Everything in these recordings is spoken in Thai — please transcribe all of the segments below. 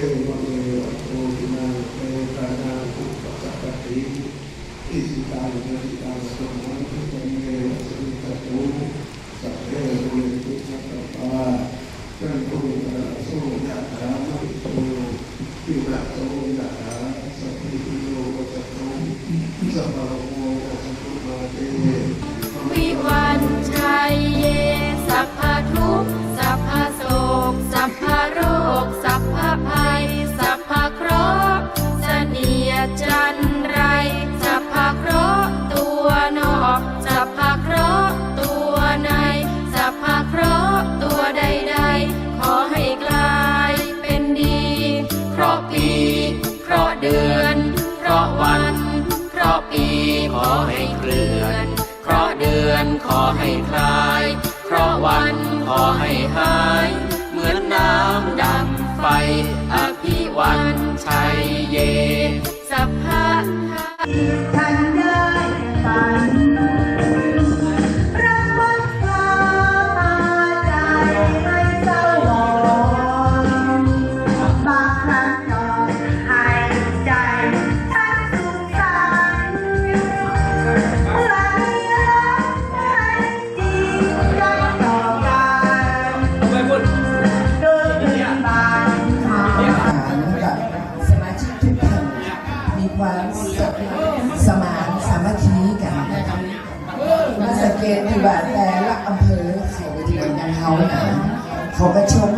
เอวเมวะโตตินาเตตานาภูปะสัพพิอิสิตังเนติตังสมมติเมวะสุตตุ เคลื่อน เพราะเดือนขอให้คลาย เพราะวันขอให้หาย เหมือนน้ำดำไฟอภิวัน แหวแต่ละอำเภอเขาไปถึงงานเขาเขาก็ชม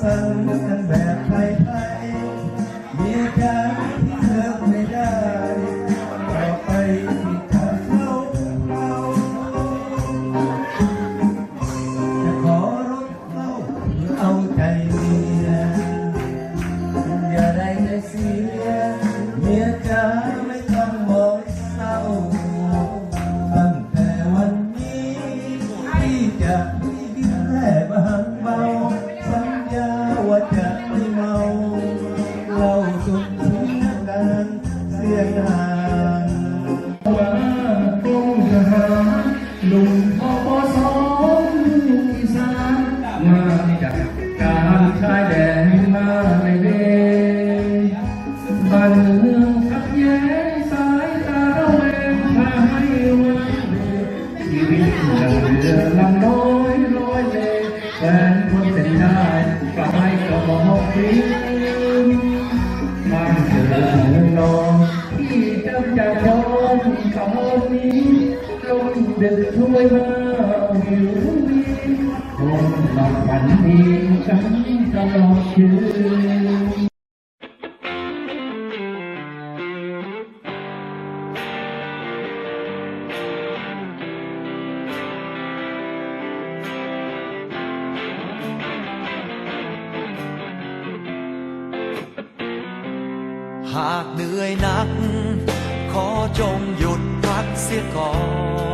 sun. กันเสียดายว่าต้องหาหนุ่มพอสองอยู่อีสานมาจากการชายแดนมาในเดบ้านเมืองขับแย้งสายตาเราเองพาให้วันชีวิตเดินลำน้อยร้อยเลยแฟนคนเป็นได้ปลายก็ะบอกพริก xuôi bao hiểu biết. Còn mặt cảnh thiên trắng trong lòng chưa หากเหนื่อยนัก ขอจงหยุดพักเสียก่อน